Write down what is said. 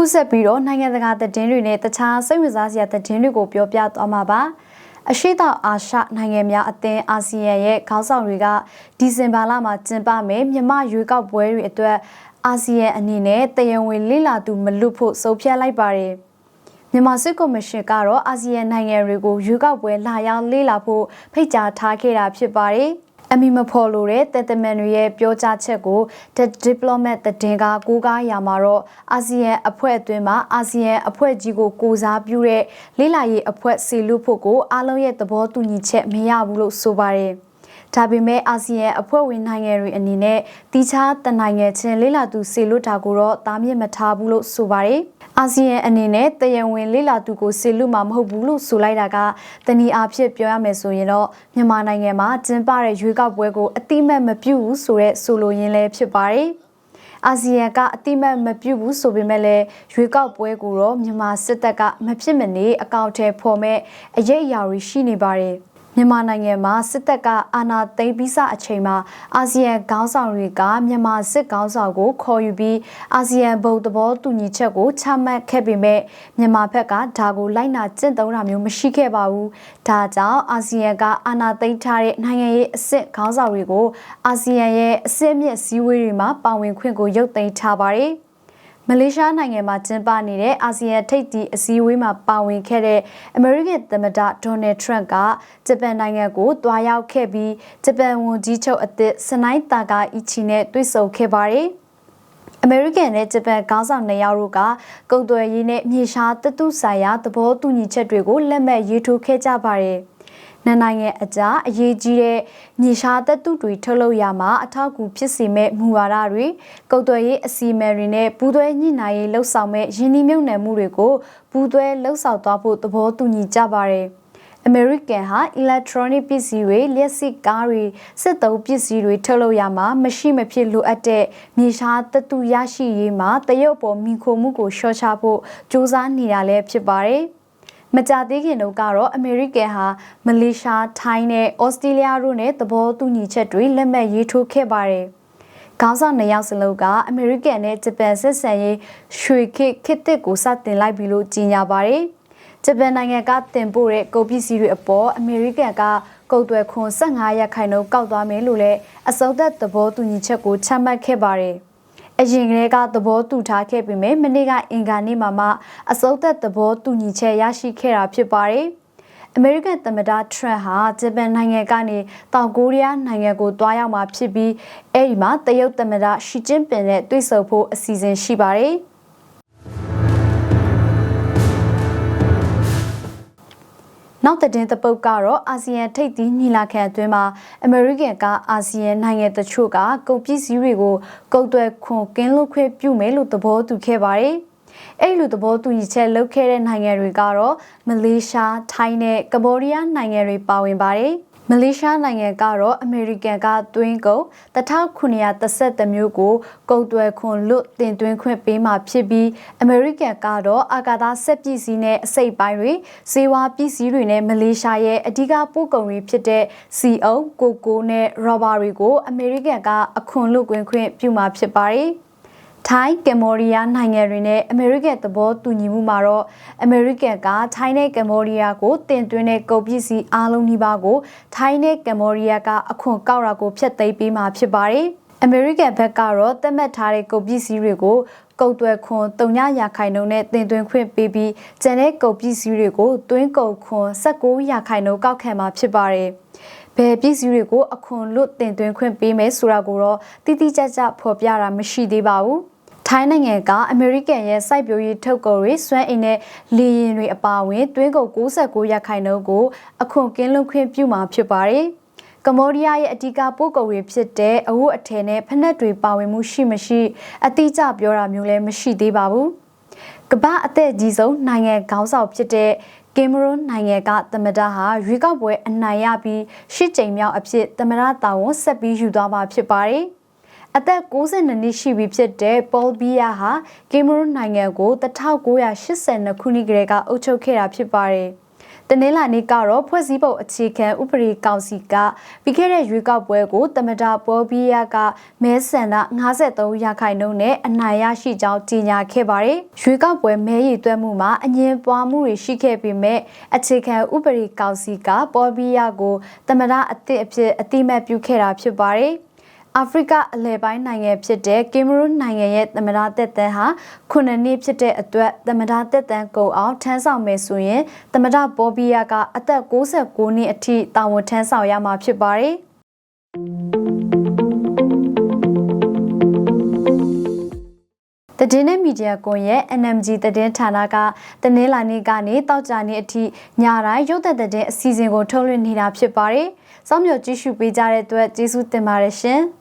အခုဆက်ပြီးတော့နိုင်ငံတကာသတင်းတွေနဲ့တခြားစိတ်ဝင်စားစရာသတင်းတွေကိုပြောပြသွားမှာပါအရှိတောင်အာရှနိုင်ငံများအသင်းအာဆီယံရဲ့ခေါင်းဆောင်တွေကဒီဇင်ဘာလမှာကျင်းပမယ်မြမရွေးကောက်ပွဲတွေအတွက်အာဆီယံအနေနဲ့တယံဝင်လိလာသူမလွတ်ဖို့ဆုံးဖြတ်လိုက်ပါတယ်မြန်မာစစ်ကော်မရှင်ကတော့အာဆီယံနိုင်ငံတွေကိုရွေးကောက်ပွဲလာရောက်လေ့လာဖို့ဖိတ်ကြားထားခဲ့တာဖြစ်ပါတယ်။ အမီမဖော်လို့တဲ့တသက်မန်တွေရဲ့ပြောကြားချက်ကို The Diplomat သတင်းကကိုးကားရာမှာတော့အာဆီယံအဖွဲ့အတွင်းမှာအာဆီယံအဖွဲ့ကြီးကိုကိုစားပြုတဲ့လေးလာရေးအဖွဲ့စီလူဖို့ကိုအားလုံးရဲ့သဘောတူညီချက်မရဘူးလို့ဆိုပါတယ်။ဒါပေမဲ့အာဆီယံအဖွဲ့ဝင်နိုင်ငံတွေအနေနဲ့တီချားတနိုင်ငံချင်းလေးလာသူစေလွတ်တာကိုတော့တားမြစ်မထားဘူးလို့ဆိုပါတယ်။ အာဆီယံအနေနဲ့တယံဝင်လေးလာသူကိုစေလွတ်မှာမဟုတ်ဘူးလို့ဆိုလိုက်တာကတနည်းအားဖြင့်ပြောရမယ်ဆိုရင်တော့မြန်မာနိုင်ငံမှာကျင်းပတဲ့ရွေးကောက်ပွဲကိုအတိမတ်မပြုဘူးဆိုတဲ့ဆိုလိုရင်းလည်းဖြစ်ပါတယ်။အာဆီယံကအတိမတ်မပြုဘူးဆိုပေမဲ့လည်းရွေးကောက်ပွဲကိုတော့မြန်မာစစ်တပ်ကမဖြစ်မနေအကောင့်ထဲဖော်မဲ့အရေးအရာတွေရှိနေပါတယ်။ မြန်မာနိုင်ငံမှာစစ်တပ်ကအာဏာသိမ်းပြီးစအချိန်မှာအာဆီယံခေါင်းဆောင်တွေကမြန်မာစစ်ခေါင်းဆောင်ကိုခေါ်ယူပြီးအာဆီယံဘုံသဘောတူညီချက်ကိုချမှတ်ခဲ့ပေမဲ့မြန်မာဘက်ကဒါကိုလိုက်နာကျင့်သုံးတာမျိုးမရှိခဲ့ပါဘူး။ဒါကြောင့်အာဆီယံကအာဏာသိမ်းထားတဲ့နိုင်ငံရေးအဆင့်ခေါင်းဆောင်တွေကိုအာဆီယံရဲ့အဆင့်မြင့်စည်းဝေးတွေမှာပါဝင်ခွင့်ကိုရုပ်သိမ်းထားပါတယ်။ မလေးရှားနိုင်ငံမှာကျင်းပနေတဲ့အာဆီယံထိပ်သီးအစည်းအဝေးမှာပါဝင်ခဲ့တဲ့အမေရိကန်သမ္မတဒေါ်နယ်ထရန့်ကဂျပန်နိုင်ငံကိုတွားရောက်ခဲ့ပြီးဂျပန်ဝန်ကြီးချုပ်အသစ်စနိုင်းတာကာအီချီနဲ့တွေ့ဆုံခဲ့ပါတယ်။အမေရိကန်နဲ့ဂျပန်ခေါင်းဆောင်နှစ်ယောက်တို့ကကုန်သွယ်ရေးနဲ့မြေရှားတတုဆိုင်ရာသဘောတူညီချက်တွေကိုလက်မှတ်ရေးထိုးခဲ့ကြပါတယ်။ နှစ်နိုင်ငံအကြားအရေးကြီးတဲ့မြေရှားသက်တုတွေထုတ်လုပ်ရမှာအထောက်အကူဖြစ်စေမဲ့မူဝါဒတွေကုတ်သွယ်ရေးအစီအမံတွေနဲ့ပူးသွဲညှိနှိုင်းရေးလှုပ်ဆောင်မဲ့ယင်းနှိမ့်မြုပ်နှံမှုတွေကိုပူးသွဲလှုပ်ဆောင်သွားဖို့သဘောတူညီကြပါတယ်။ American ဟာ electronic ပစ္စည်းတွေလျှက်စစ်ကားတွေစစ်သုံးပစ္စည်းတွေထုတ်လုပ်ရမှာမရှိမဖြစ်လိုအပ်တဲ့မြေရှားတတုရရှိရေးမှာတရုတ်ပေါ်မိခိုမှုကိုရှော့ချဖို့စ조사နေတာလည်းဖြစ်ပါတယ်။ မကြသေးခင်တို့ကတော့အမေရိကန်ဟာမလေးရှားထိုင်းနဲ့ဩစတြေးလျတို့နဲ့သဘောတူညီချက်တွေလက်မှတ်ရေးထိုးခဲ့ပါတယ်။ခေါင်းဆောင်နှစ်ယောက်စလုံးကအမေရိကန်နဲ့ဂျပန်ဆက်ဆံရေးရွှေခေတ်ခေတ်သစ်ကိုစတင်လိုက်ပြီလို့ကြေညာပါတယ်။ဂျပန်နိုင်ငံကတင်ပို့တဲ့ကုန်ပစ္စည်းတွေအပေါ်အမေရိကန်ကကုန်သွယ်ခွန်15ရာခိုင်နှုန်းကောက်သွားမယ်လို့လည်းအစောသက်သဘောတူညီချက်ကိုချမှတ်ခဲ့ပါတယ်။ အရင်ကတည်းကသဘောတူထားခဲ့ပေမဲ့မနေ့ကအင်္ဂါနေ့မှာမှအစိုးသက်သဘောတူညီချက်ရရှိခဲ့တာဖြစ်ပါတယ်။အမေရိကန်သမ္မတထရန့်ဟာဂျပန်နိုင်ငံကနေတောင်ကိုရီးယားနိုင်ငံကိုတွားရောက်မှာဖြစ်ပြီးအဲဒီမှာတရုတ်သမ္မတရှီကျင်းပင်နဲ့တွေ့ဆုံဖို့အစီအစဉ်ရှိပါတယ်။ နောက်တဲ့တပုတ်ကတော့အာဆီယံထိပ်သီးညီလာခံအတွင်းမှာအမေရိကန်ကအာဆီယံနိုင်ငံတချို့ကကုန်ပစ္စည်းတွေကိုကုန်သွယ်ခွန်ကင်းလွတ်ခွင့်ပြုမယ်လို့သဘောတူခဲ့ပါတယ်။အဲ့လိုသဘောတူညီချက်လုပ်ခဲ့တဲ့နိုင်ငံတွေကတော့မလေးရှား၊ထိုင်းနဲ့ကမ္ဘောဒီးယားနိုင်ငံတွေပါဝင်ပါတယ်။ မလေးရှားနိုင်ငံကတော့အမေရိကန်ကသွင်းကုန်1930မျိုးကိုကုန်သွယ်ခွန်လွတ်တင်သွင်းခွင့်ပေးမှာဖြစ်ပြီးအမေရိကန်ကတော့အာကာသစက်ပစ္စည်းနဲ့အစိတ်ပိုင်းတွေဇေဝပစ္စည်းတွေနဲ့မလေးရှားရဲ့အဓိကပို့ကုန်တွေဖြစ်တဲ့စီအုံကိုကိုနဲ့ရောဘာတွေကိုအမေရိကန်ကအခွန်လွတ်ခွင့်ခွင့်ပြုမှာဖြစ်ပါတယ်။ ထိုင်းကမ်ဘောဒီးယားနိုင်ငံတွေနဲ့အမေရိကန်သဘောတူညီမှုမှာတော့အမေရိကန်ကထိုင်းနဲ့ကမ်ဘောဒီးယားကိုတင်သွင်းတဲ့ကုန်ပစ္စည်းအားလုံးဒီပါကိုထိုင်းနဲ့ကမ်ဘောဒီးယားကအခွန်ကောက်တာကိုဖျက်သိမ်းပေးမှာဖြစ်ပါတယ်။အမေရိကန်ဘက်ကတော့သတ်မှတ်ထားတဲ့ကုန်ပစ္စည်းတွေကိုကုန်သွယ်ခွန်3ရာခိုင်နှုန်းနဲ့တင်သွင်းခွင့်ပေးပြီးကျန်တဲ့ကုန်ပစ္စည်းတွေကိုသွင်းကုန်ခွန်19ရာခိုင်နှုန်းကောက်ခံမှာဖြစ်ပါတယ်။ ဘယ်ပစ္စည်းတွေကိုအခွန်လွတ်တင်သွင်းခွင့်ပေးမယ်ဆိုတာကိုတော့တိတိကျကျဖော်ပြတာမရှိသေးပါဘူး။ထိုင်းနိုင်ငံကအမေရိကန်ရဲ့စိုက်ပျိုးရေးထုတ်ကုန်တွေစွမ်းအင်နဲ့လေယာဉ်တွေအပါအဝင်တွင်းကုန်69ရာခိုင်နှုန်းကိုအခွန်ကင်းလွတ်ခွင့်ပြုမှာဖြစ်ပါတယ်။ကမ္ဘောဒီးယားရဲ့အဓိကပို့ကုန်တွေဖြစ်တဲ့အဝတ်အထည်နဲ့ဖက်နှက်တွေပါဝင်မှုရှိမရှိအတိအကျပြောတာမျိုးလည်းမရှိသေးပါဘူး။ကမ္ဘာအသက်ကြီးဆုံးနိုင်ငံခေါင်းဆောင်ဖြစ်တဲ့ ကင်မရွန်နိုင်ငံကသမ္မတဟာရွေးကောက်ပွဲအနိုင်ရပြီးရှစ်ကြိမ်မြောက်အဖြစ်သမ္မတတာဝန်ဆက်ပြီးယူသွားမှာဖြစ်ပါတယ်။အသက်62နှစ်ရှိပြီဖြစ်တဲ့ပေါဘီယာဟာကင်မရွန်နိုင်ငံကို1982ခုနှစ်ကတည်းကအုပ်ချုပ်ခဲ့တာဖြစ်ပါတယ်။ တတနင်္လာနေ့ကတော့ဖွဲ့စည်းပုံအခြေခံဥပဒေကောင်စီကပြီးခဲ့တဲ့ရွေးကောက်ပွဲကိုတမတာပေါ်ဘီယာကမဲဆန္ဒ53ရာခိုင်နှုန်းနဲ့အနိုင်ရရှိကြောင်းကြေညာခဲ့ပါတယ်။ရွေးကောက်ပွဲမဲရည်သွဲမှုမှာအငင်းပွားမှုတွေရှိခဲ့ပေမဲ့အခြေခံဥပဒေကောင်စီကပေါ်ဘီယာကိုတမတာအသစ်အဖြစ်အတိမတ်ပြုခဲ့တာဖြစ်ပါတယ်။ အာဖရိကအလဲပိုင်းနိုင်ငံဖြစ်တဲ့ကင်မရူးနိုင်ငံရဲ့သမ္မတတက်တန်းဟာခုနှစ်နှစ်ဖြစ်တဲ့အတွက်သမ္မတတက်တန်းကုန်အောင်ထမ်းဆောင်မယ်ဆိုရင်သမ္မတဘော်ဘီယာကအသက်69နှစ်အထိတာဝန်ထမ်းဆောင်ရမှာဖြစ်ပါတယ်တည်င်းနဲ့မီဒီယာကွန်ရဲ့ NMG တည်င်းဌာနကတနင်္လာနေ့ကနေတောက်ကြနေ့အထိညတိုင်းရုပ်သက်တည်င်းအစီအစဉ်ကိုထုတ်လွှင့်နေတာဖြစ်ပါတယ်။ စောင့်မျှော်ကြည့်ရှုပေးကြတဲ့အတွက်ကျေးဇူးတင်ပါတယ်ရှင်။